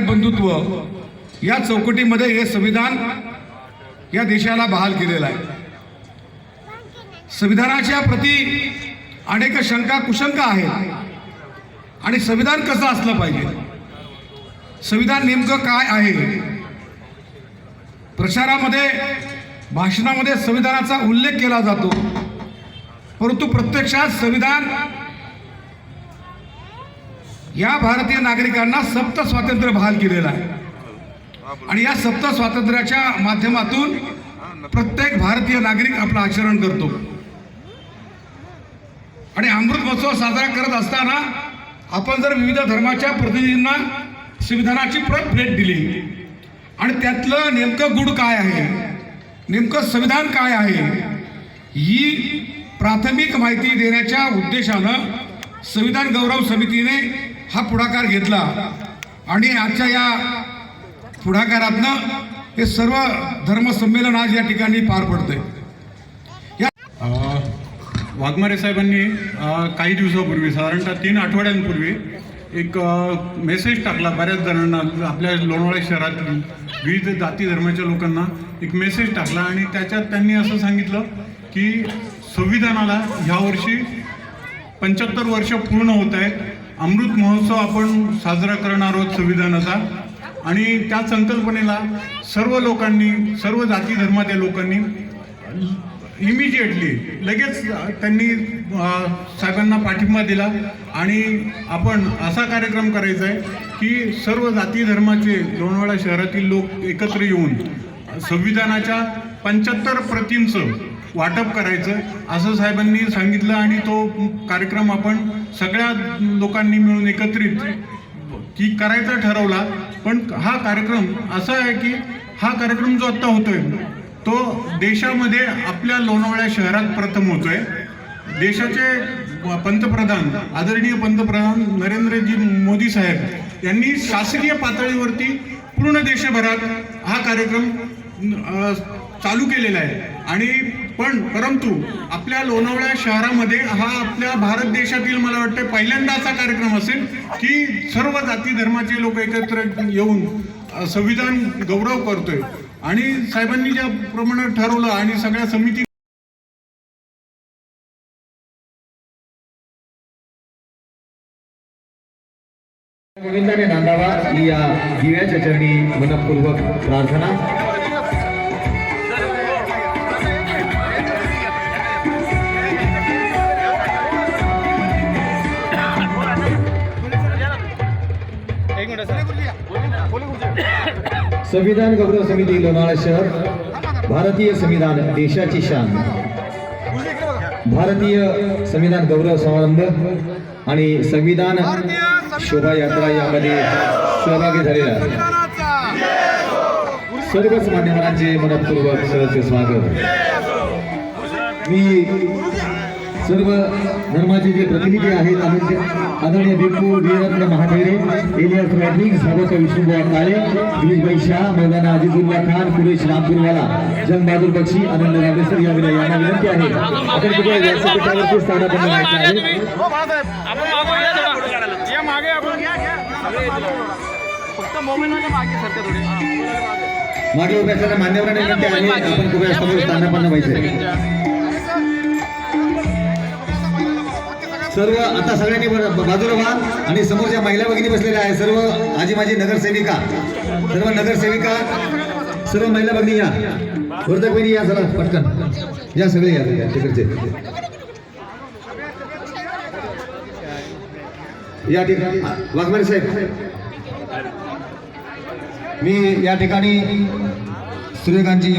प्रभुत्व या चौकटीमध्ये हे संविधान या देशाला बहाल केलेलं आहे. संविधानाच्या प्रती अनेक शंका कुशंका आहेत. आणि संविधान कसं असलं पाहिजे? संविधान नेमकं काय आहे? प्रचारामध्ये भाषणामध्ये संविधानाचा उल्लेख केला जातो. परंतु प्रत्यक्षात संविधान या भारतीय नागरिकांना सप्त स्वातंत्र्य बहाल केलेलं आहे. आणि या सप्त स्वातंत्र्याच्या माध्यमातून प्रत्येक भारतीय नागरिक आपलं आचरण करतो. आणि अमृत महोत्सव साजरा करत असताना आपण जर विविध धर्माच्या प्रतिनिधींना संविधानाची प्रत भेट दिली आणि त्यातलं नेमकं गुड काय आहे नेमकं संविधान काय आहे ही प्राथमिक माहिती देण्याच्या उद्देशानं संविधान गौरव समितीने हा पुढाकार घेतला. आणि आजच्या या पुढाकारातनं हे सर्व धर्मसंमेलन आज या ठिकाणी पार पडतंय. अ, वाघमारे साहेबांनी काही दिवसापूर्वी साधारणतः तीन आठवड्यांपूर्वी एक मेसेज टाकला बऱ्याच जणांना आपल्या लोणावळा शहरातील विविध जाती धर्माच्या लोकांना एक मेसेज टाकला आणि त्याच्यात त्यांनी असं सांगितलं की संविधानाला ह्या वर्षी पंच्याहत्तर वर्ष पूर्ण होत आहेत. अमृत महोत्सव आपण साजरा करणार आहोत संविधानाचा. आणि त्या संकल्पनेला सर्व लोकांनी सर्व जाती धर्माच्या लोकांनी इमिजिएटली लगेच त्यांनी साहेबांना पाठिंबा दिला. आणि आपण असा कार्यक्रम करायचा आहे की सर्व जाती धर्माचे लोणावळा शहरातील लोक एकत्र येऊन संविधानाच्या पंच्याहत्तर प्रतींचं वाटप करायचं. असं साहेबांनी सांगितलं आणि तो कार्यक्रम आपण सगळ्या लोकांनी मिळून एकत्रित की करायचा ठरवला. पण हा कार्यक्रम असा आहे की हा कार्यक्रम जो आत्ता होतोय तो देशामध्ये आपल्या लोणावळ्या शहरात प्रथम होतोय. देशाचे पंतप्रधान आदरणीय पंतप्रधान नरेंद्रजी मोदी साहेब यांनी शासकीय पातळीवरती पूर्ण देशभरात हा कार्यक्रम चालू केलेला आहे. आणि पण परंतु आपल्या लोणावळ्या शहरामध्ये हा आपल्या भारत देशातील मला वाटतं पहिल्यांदा असा कार्यक्रम असेल की सर्व जाती धर्माचे लोक एकत्र येऊन संविधान गौरव करतोय. आणि साहेबांनी ज्या प्रमाणे ठरवलं आणि सगळ्या समिती गोविंदाने नांदावा ही या दिव्याच्या चरणी मनपूर्वक प्रार्थना. संविधान गौरव समिती लोणावळा शहर भारतीय संविधान देशाची शान. भारतीय संविधान गौरव समारंभ आणि संविधान शोभायात्रा यामध्ये सहभागी झालेला सर्वच मान्यवरांचे मनपूर्वक सहज स्वागत. मी सर्व धर्माचे जे प्रतिनिधी आहेत आदरणीय आदरणीय भिक्खू वीररत्न महाथेरे एलियास मॅट्रिक्स भागवत विष्णुबुवा काळे गिरीशभाई शाह मौलाना अजिजुल्ला खान कुरेश रामपूरवाला जंग बहादूर बक्षी आनंद रामेसर या विनय यांना विनंती आहे. आपण कृपया व्यासपीठावरती स्थानापन्न व्हायचे आहे. आपण मागं फक्त थोडे. उभ्या असणाऱ्या मान्यवरांना विनंती आहे. आपण कृपया समोर स्थानापन्न व्हायचे सर्व आता सगळ्यांनी बाजूला व्हा आणि समोरच्या महिला भगिनी बसलेल्या आहे सर्व आजी माझी नगरसेविका. सर्व नगरसेविका सर्व महिला भगिनी या. वर्धक बहिणी या चला पटकन. या सगळे या या तिकडचे. या ठिकाणी वाघमारे साहेब. मी या ठिकाणी सूर्यकांतजी